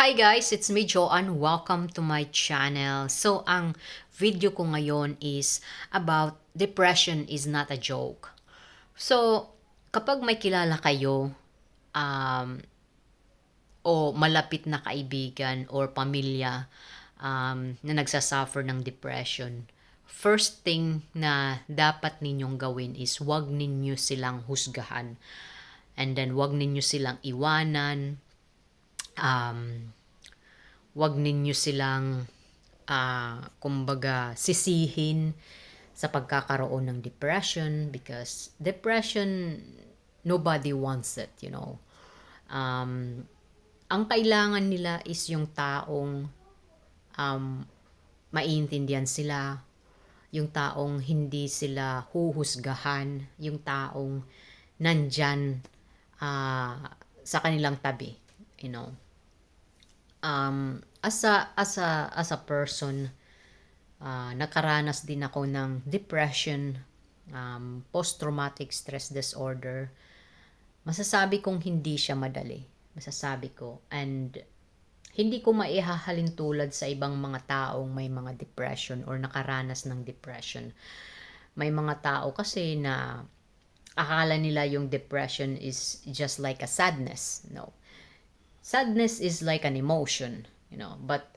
Hi guys, it's me Joanne. Welcome to my channel. So, ang video ko ngayon is about depression is not a joke. So, kapag may kilala kayo um, o malapit na kaibigan or pamilya um, na nagsasuffer ng depression, first thing na dapat ninyong gawin is wag ninyo silang husgahan. And then, wag ninyo silang iwanan um, wag ninyo silang ah, kumbaga sisihin sa pagkakaroon ng depression because depression nobody wants it you know. Um, ang kailangan nila is yung taong um, maiintindihan sila yung taong hindi sila huhusgahan yung taong nandyan ah, sa kanilang tabi you know um, as a as a as a person ah, nakaranas din ako ng depression um, post traumatic stress disorder. Masasabi kong hindi siya madali. Masasabi ko. And hindi ko maihahalin tulad sa ibang mga taong may mga depression or nakaranas ng depression. May mga tao kasi na akala nila yung depression is just like a sadness. No sadness is like an emotion, you know, but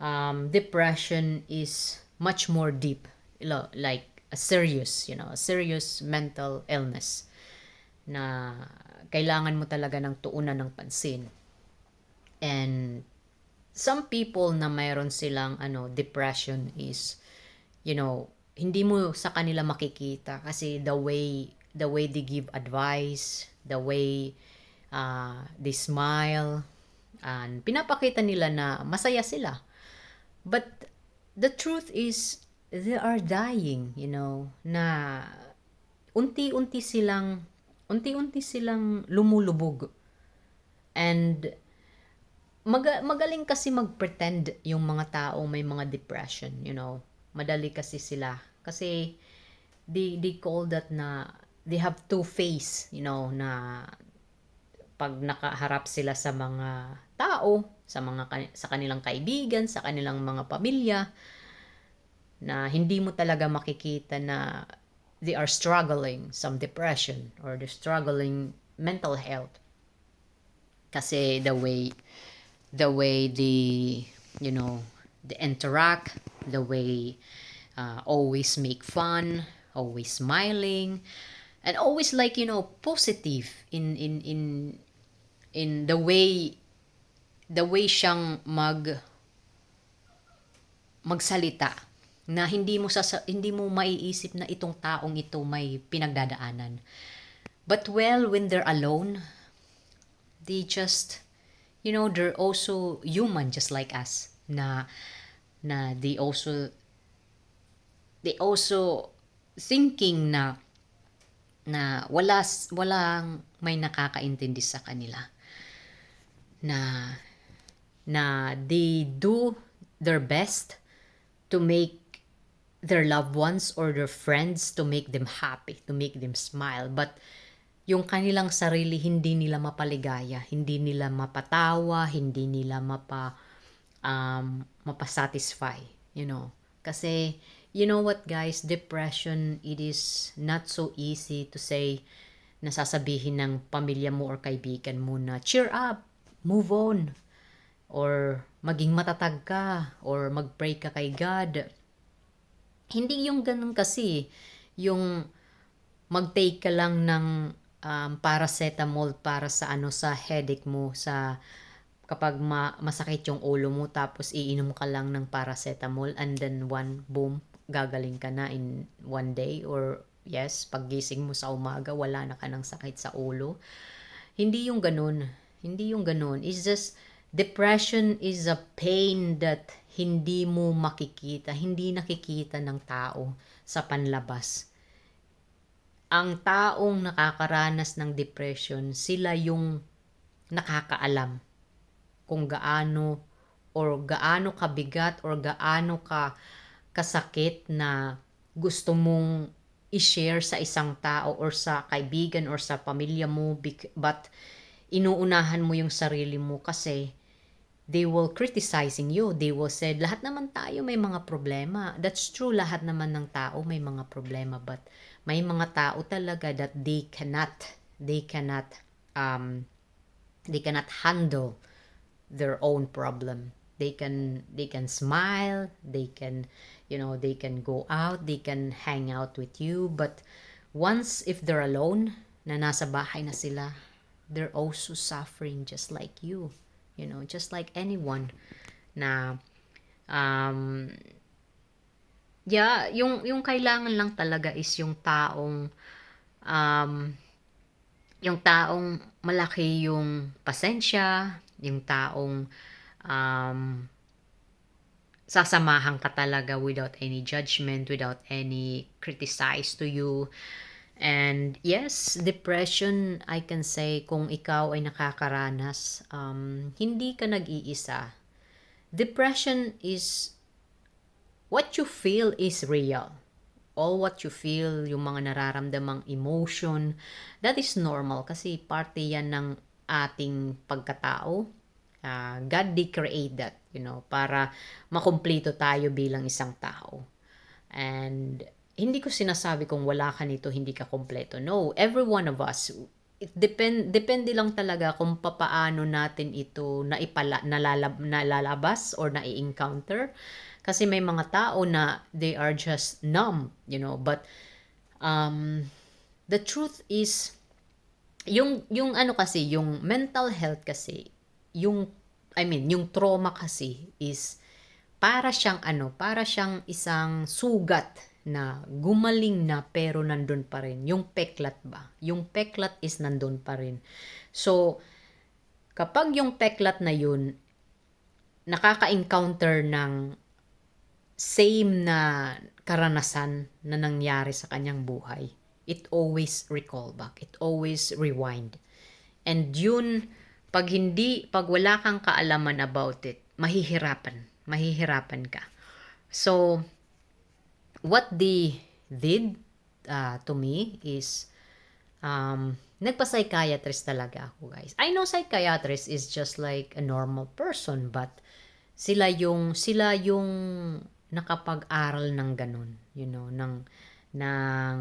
um, depression is much more deep, like a serious, you know, a serious mental illness na kailangan mo talaga ng tuunan ng pansin. And some people na mayroon silang ano depression is you know hindi mo sa kanila makikita kasi the way the way they give advice the way uh, they smile and pinapakita nila na masaya sila but the truth is they are dying you know na unti-unti silang unti-unti silang lumulubog and mag- magaling kasi mag-pretend yung mga tao may mga depression, you know. Madali kasi sila. Kasi they, they call that na they have two face, you know, na pag nakaharap sila sa mga tao, sa mga sa kanilang kaibigan, sa kanilang mga pamilya na hindi mo talaga makikita na they are struggling some depression or they're struggling mental health. Kasi the way the way they you know they interact the way uh, always make fun always smiling and always like you know positive in in in in the way the way siyang mag magsalita na hindi mo sa hindi mo maiisip na itong taong ito may pinagdadaanan. But well when they're alone they just you know they're also human just like us na na they also they also thinking na na wala walang may nakakaintindi sa kanila na na they do their best to make their loved ones or their friends to make them happy, to make them smile. But yung kanilang sarili hindi nila mapaligaya, hindi nila mapatawa, hindi nila mapa um, mapasatisfy, you know. Kasi you know what guys, depression it is not so easy to say na sasabihin ng pamilya mo or kaibigan mo na cheer up, move on, or maging matatag ka, or mag-pray ka kay God. Hindi yung ganun kasi, yung mag-take ka lang ng um, paracetamol para sa ano sa headache mo sa kapag ma- masakit yung ulo mo tapos iinom ka lang ng paracetamol and then one boom gagaling ka na in one day or yes paggising mo sa umaga wala na ka ng sakit sa ulo. Hindi yung ganun hindi yung ganun. It's just depression is a pain that hindi mo makikita hindi nakikita ng tao sa panlabas. Ang taong nakakaranas ng depression, sila yung nakakaalam kung gaano or gaano kabigat or gaano ka kasakit na gusto mong i-share sa isang tao or sa kaibigan or sa pamilya mo but inuunahan mo yung sarili mo kasi they will criticizing you. They will say, lahat naman tayo may mga problema. That's true, lahat naman ng tao may mga problema. But may mga tao talaga that they cannot, they cannot, um, they cannot handle their own problem. They can, they can smile, they can, you know, they can go out, they can hang out with you. But once if they're alone, na nasa bahay na sila, they're also suffering just like you you know just like anyone. Na um yeah yung yung kailangan lang talaga is yung taong um yung taong malaki yung pasensya yung taong um sasamahan ka talaga without any judgment without any criticize to you And yes, depression, I can say, kung ikaw ay nakakaranas, um, hindi ka nag-iisa. Depression is, what you feel is real. All what you feel, yung mga nararamdamang emotion, that is normal kasi parte yan ng ating pagkatao. Uh, God did create that, you know, para makumplito tayo bilang isang tao. And hindi ko sinasabi kung wala ka nito, hindi ka kompleto. No, every one of us, it depend, depende lang talaga kung papaano natin ito na ipala, nalalab, nalalabas or na-encounter. Kasi may mga tao na they are just numb, you know. But um, the truth is, yung, yung ano kasi, yung mental health kasi, yung, I mean, yung trauma kasi is para siyang ano, para siyang isang sugat na gumaling na pero nandun pa rin. Yung peklat ba? Yung peklat is nandun pa rin. So, kapag yung peklat na yun, nakaka-encounter ng same na karanasan na nangyari sa kanyang buhay, it always recall back. It always rewind. And yun, pag hindi, pag wala kang kaalaman about it, mahihirapan. Mahihirapan ka. So, what they did uh, to me is um, nagpa-psychiatrist talaga ako guys. I know psychiatrist is just like a normal person but sila yung sila yung nakapag-aral ng ganun, you know, ng ng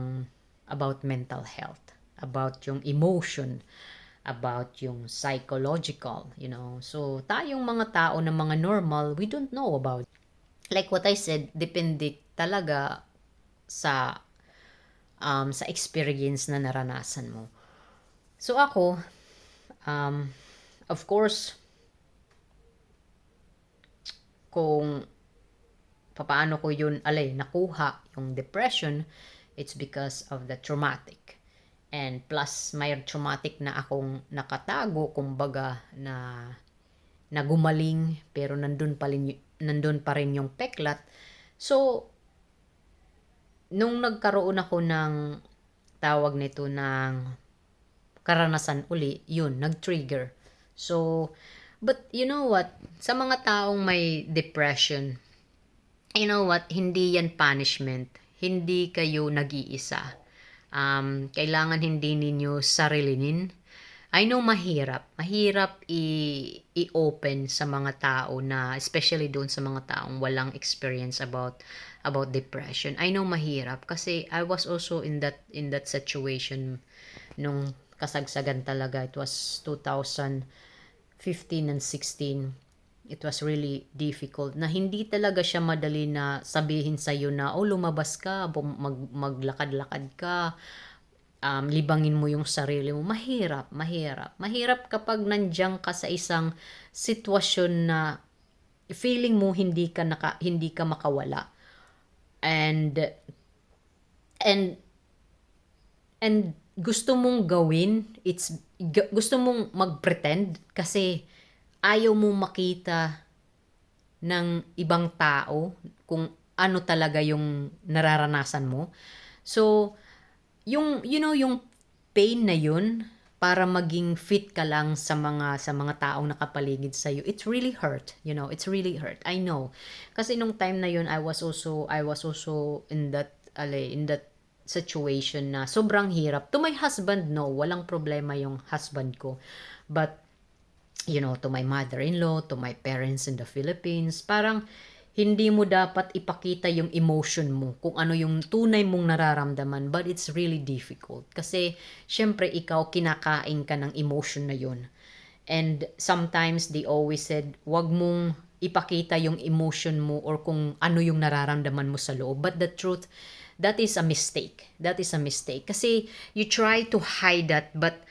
about mental health, about yung emotion, about yung psychological, you know. So, tayong mga tao na mga normal, we don't know about. Like what I said, depende talaga sa um, sa experience na naranasan mo. So ako, um, of course, kung paano ko yun alay nakuha yung depression, it's because of the traumatic. And plus, may traumatic na akong nakatago, kumbaga, na nagumaling, pero nandun pa rin, nandun pa rin yung peklat. So, nung nagkaroon ako ng tawag nito ng karanasan uli, yun, nag-trigger. So, but you know what? Sa mga taong may depression, you know what? Hindi yan punishment. Hindi kayo nag-iisa. Um, kailangan hindi ninyo sarilinin. I know mahirap. Mahirap i- i-open sa mga tao na, especially doon sa mga taong walang experience about about depression. I know mahirap kasi I was also in that in that situation nung kasagsagan talaga. It was 2015 and 16. It was really difficult na hindi talaga siya madali na sabihin sa iyo na oh lumabas ka, mag, maglakad-lakad ka, um, libangin mo yung sarili mo. Mahirap, mahirap. Mahirap kapag nandiyan ka sa isang sitwasyon na feeling mo hindi ka naka, hindi ka makawala and and and gusto mong gawin it's gusto mong magpretend kasi ayaw mong makita ng ibang tao kung ano talaga yung nararanasan mo. So yung you know yung pain na yun para maging fit ka lang sa mga sa mga taong nakapaligid sa iyo it's really hurt you know it's really hurt. I know. Kasi nung time na yun i was also i was also in that ale in that situation na sobrang hirap. To my husband no walang problema yung husband ko. But you know, to my mother-in-law, to my parents in the Philippines. Parang hindi mo dapat ipakita yung emotion mo, kung ano yung tunay mong nararamdaman, but it's really difficult. Kasi, syempre, ikaw, kinakain ka ng emotion na yun. And sometimes, they always said, wag mong ipakita yung emotion mo or kung ano yung nararamdaman mo sa loob. But the truth, that is a mistake. That is a mistake. Kasi, you try to hide that, but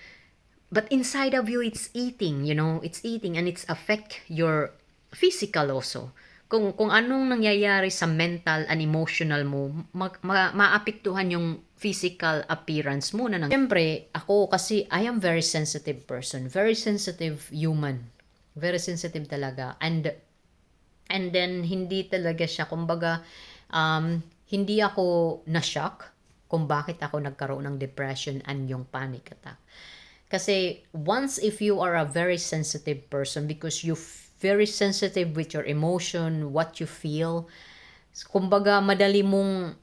but inside of you it's eating you know it's eating and it's affect your physical also kung kung anong nangyayari sa mental and emotional mo mag, ma, maapektuhan yung physical appearance mo na nang Siyempre, ako kasi I am very sensitive person very sensitive human very sensitive talaga. And and then hindi talaga siya kumbaga um, hindi ako na-shock kung bakit ako nagkaroon ng depression and yung panic attack. Kasi once if you are a very sensitive person because you very sensitive with your emotion, what you feel, kumbaga madali mong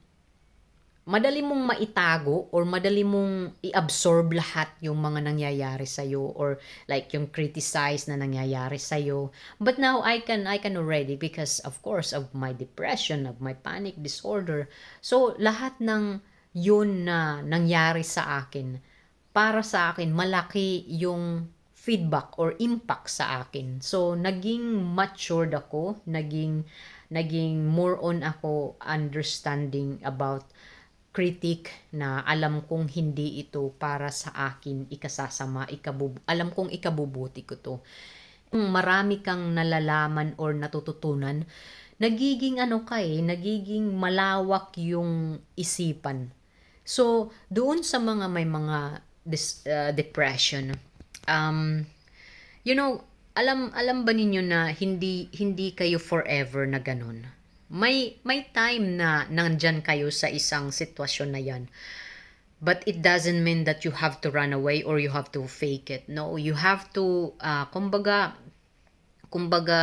madali mong maitago or madali mong i-absorb lahat yung mga nangyayari sa iyo or like yung criticize na nangyayari sa iyo but now I can I can already because of course of my depression of my panic disorder. So lahat ng yun na nangyari sa akin para sa akin malaki yung feedback or impact sa akin. So naging matured ako, naging naging more on ako understanding about critic na alam kong hindi ito para sa akin ikasasama, ikabub alam kong ikabubuti ko to. Marami kang nalalaman or natututunan, nagiging ano ka eh, nagiging malawak yung isipan. So, doon sa mga may mga dis, uh, depression. Um, you know, alam alam ba ninyo na hindi hindi kayo forever na ganun? May may time na nandyan kayo sa isang sitwasyon na 'yan. But it doesn't mean that you have to run away or you have to fake it. No, you have to uh, kumbaga kumbaga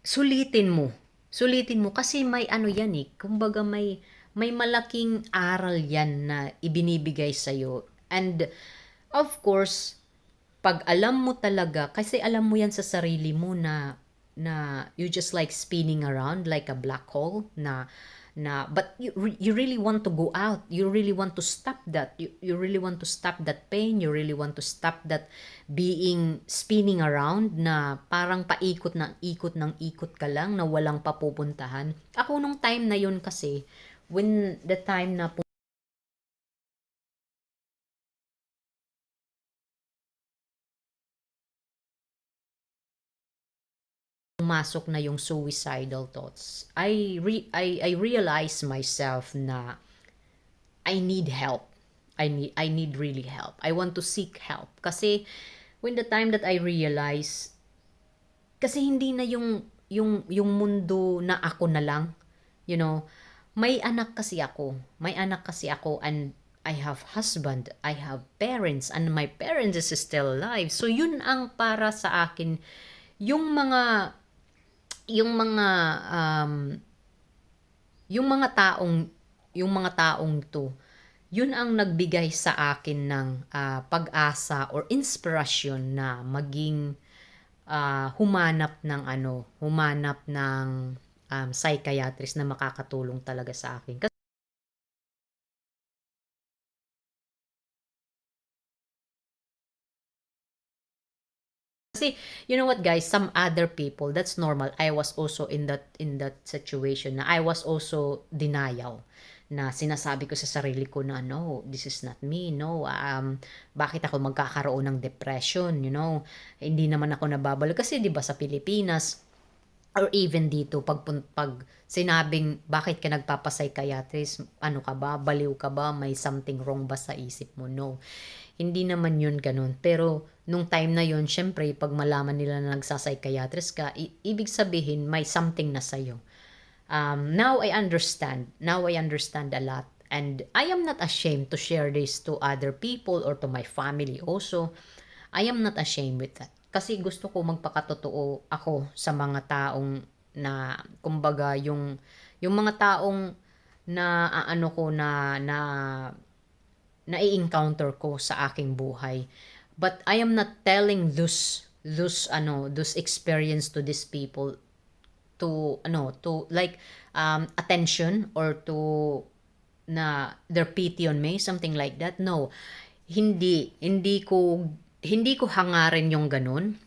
sulitin mo. Sulitin mo kasi may ano 'yan eh. Kumbaga may may malaking aral yan na ibinibigay sa'yo. And, of course, pag alam mo talaga, kasi alam mo yan sa sarili mo na, na you just like spinning around like a black hole na, na but you, you really want to go out. You really want to stop that. You, you really want to stop that pain. You really want to stop that being spinning around na parang paikot ng ikot ng ikot ka lang na walang papupuntahan. Ako nung time na yun kasi when the time na pumasok na yung suicidal thoughts, I, re- I, I realize myself na I need help. I need, I need really help. I want to seek help. Kasi when the time that I realize, kasi hindi na yung, yung, yung mundo na ako na lang, you know, may anak kasi ako. May anak kasi ako and I have husband, I have parents, and my parents is still alive. So, yun ang para sa akin, yung mga, yung mga, um, yung mga taong, yung mga taong to, yun ang nagbigay sa akin ng uh, pag-asa or inspiration na maging uh, humanap ng ano, humanap ng um, psychiatrist na makakatulong talaga sa akin. Kasi you know what guys, some other people, that's normal. I was also in that in that situation na I was also denial na sinasabi ko sa sarili ko na no, this is not me, no, um, bakit ako magkakaroon ng depression, you know, hindi naman ako nababalo. Kasi 'di ba sa Pilipinas, or even dito pag pag sinabing bakit ka nagpapapsychiatrist ano ka ba? Baliw ka ba? May something wrong ba sa isip mo? No. Hindi naman yun ganun. Pero nung time na yun syempre pag malaman nila na nagsapsychiatrist ka ibig sabihin may something na sa'yo. Um, now I understand. Now I understand a lot. And I am not ashamed to share this to other people or to my family also. I am not ashamed with that kasi gusto ko magpakatotoo ako sa mga taong na kumbaga yung yung mga taong na ano ko na na na-encounter ko sa aking buhay. but I am not telling those those ano those experience to these people to ano to like um attention or to na their pity on me something like that no hindi hindi ko hindi ko hangarin yung ganun.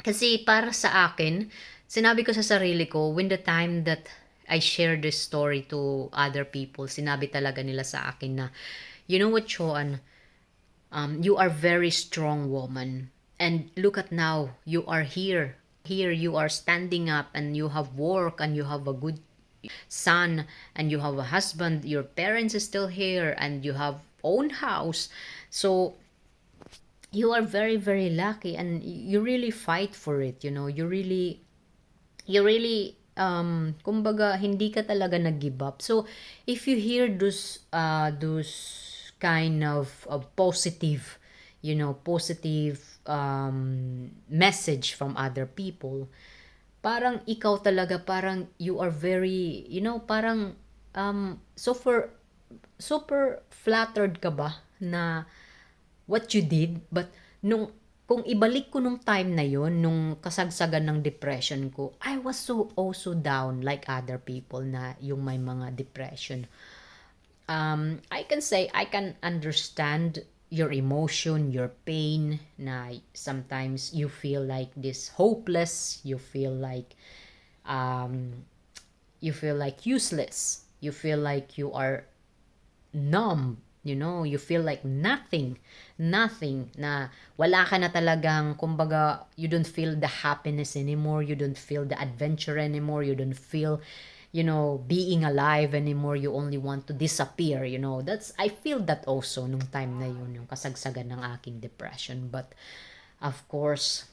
Kasi para sa akin sinabi ko sa sarili ko when the time that I share this story to other people sinabi talaga nila sa akin na you know what Choan um, you are very strong woman. And look at now you are here. Here you are standing up and you have work and you have a good son and you have a husband. Your parents is still here and you have own house. So you are very very lucky and you really fight for it you know. You really you really um kumbaga hindi ka talaga nag-give up. So if you hear those uh those kind of, of positive you know positive um message from other people parang ikaw talaga parang you are very you know parang um super super flattered ka ba na what you did but nung kung ibalik ko nung time na yon nung kasagsagan ng depression ko I was so also down like other people na yung may mga depression. Um I can say I can understand your emotion your pain na sometimes you feel like this hopeless you feel like um you feel like useless you feel like you are numb you know you feel like nothing nothing na wala ka na talagang kumbaga you don't feel the happiness anymore you don't feel the adventure anymore you don't feel you know being alive anymore you only want to disappear you know. That's I feel that also nung time na yun yung kasagsagan ng aking depression. But of course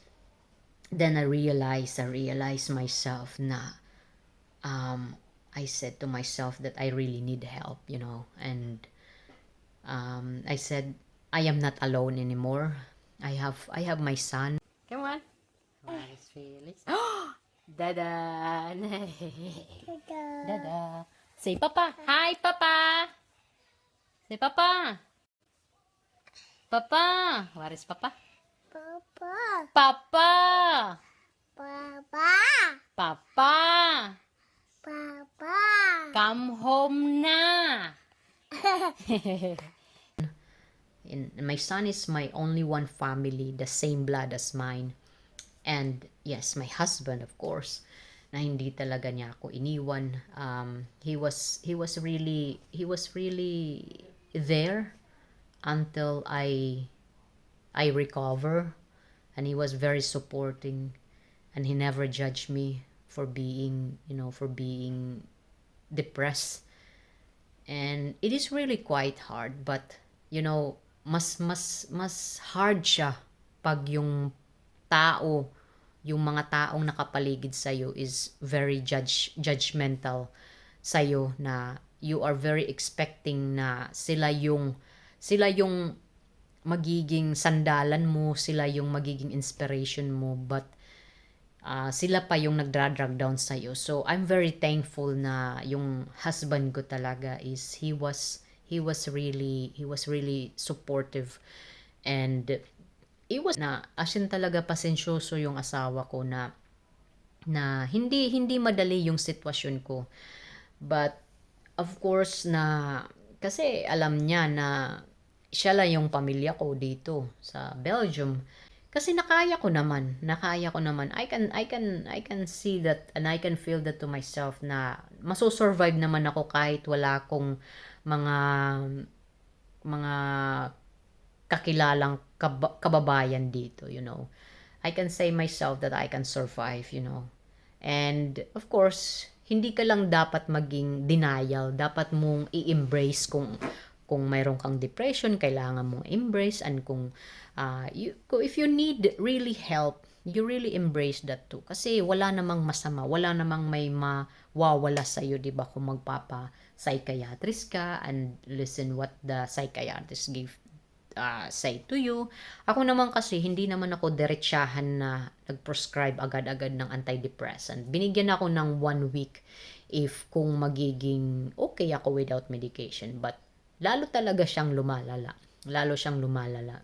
then I realized I realized myself na um I said to myself that I really need help you know. And um, I said, I am not alone anymore. I have I have my son. Come on. Maris Felix. Dada. Dada. Say papa. Hi papa. Say papa. Papa. Where is papa? Papa, Papa. Papa, Papa. Papa. Come home na. and my son is my only one family, the same blood as mine. And yes, my husband, of course, na hindi talaga niya ako iniwan. Um, he was he was really he was really there until I I recover, and he was very supporting, and he never judged me for being you know for being depressed and it is really quite hard but you know mas mas mas hard siya pag yung tao yung mga taong nakapaligid sa is very judge judgmental sa na you are very expecting na sila yung sila yung magiging sandalan mo sila yung magiging inspiration mo but ah, sila pa yung nagdra-drag down sa So I'm very thankful na yung husband ko talaga is he was he was really he was really supportive and it was na as in talaga pasensyoso yung asawa ko na na hindi hindi madali yung sitwasyon ko. But of course na kasi alam niya na siya lang yung pamilya ko dito sa Belgium. Kasi nakaya ko naman, nakaya ko naman. I can I can I can see that and I can feel that to myself na maso-survive naman ako kahit wala akong mga mga kakilalang kab- kababayan dito, you know. I can say myself that I can survive, you know. And of course, hindi ka lang dapat maging denial. Dapat mong i-embrace kung kung mayroon kang depression, kailangan mong embrace and kung uh, you, if you need really help, you really embrace that too. Kasi wala namang masama, wala namang may mawawala sa iyo, 'di ba? Kung magpapa psychiatrist ka and listen what the psychiatrist give uh, say to you. Ako naman kasi, hindi naman ako diretsahan na nag-prescribe agad-agad ng antidepressant. Binigyan ako ng one week if kung magiging okay ako without medication. But lalo talaga siyang lumalala. Lalo siyang lumalala.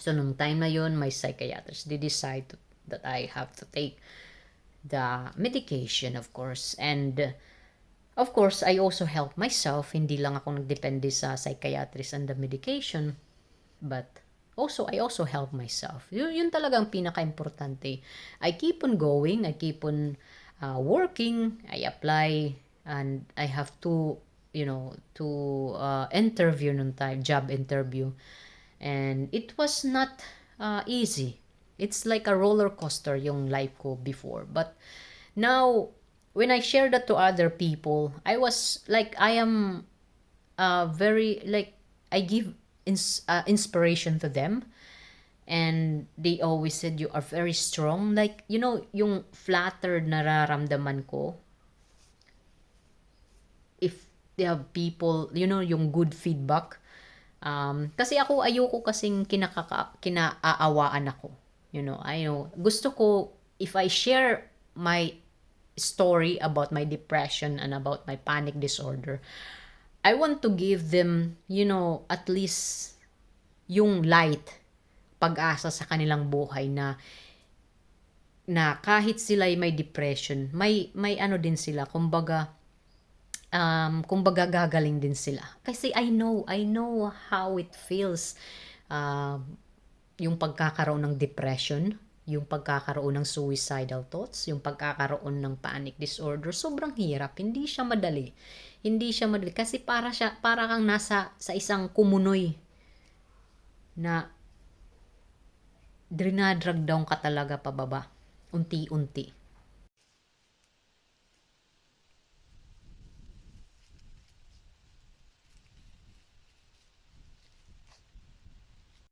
So, nung time na yun, my psychiatrist did decide to, that I have to take the medication, of course. And, uh, of course, I also help myself. Hindi lang ako nagdepende sa psychiatrist and the medication. But, also, I also help myself. Yun, yun talagang pinaka-importante. I keep on going. I keep on uh, working. I apply. And I have to, you know, to uh, interview nung time, job interview. And it was not uh, easy. It's like a roller coaster yung life ko before. But now, when I share that to other people, I was like, I am uh, very, like, I give ins- uh, inspiration to them. And they always said, you are very strong. Like, you know, yung flattered nararamdaman ko, if they have people, you know, yung good feedback. Um, kasi ako, ayoko kasing kinakaka, kinaawaan ako. You know, I know, gusto ko, if I share my story about my depression and about my panic disorder, I want to give them, you know, at least yung light, pag-asa sa kanilang buhay na na kahit sila ay may depression, may may ano din sila, kumbaga um, kumbaga gagaling din sila. Kasi I know, I know how it feels um, yung pagkakaroon ng depression, yung pagkakaroon ng suicidal thoughts, yung pagkakaroon ng panic disorder, sobrang hirap. Hindi siya madali. Hindi siya madali kasi para siya para kang nasa sa isang kumunoy na drinadrag down ka talaga pababa unti-unti.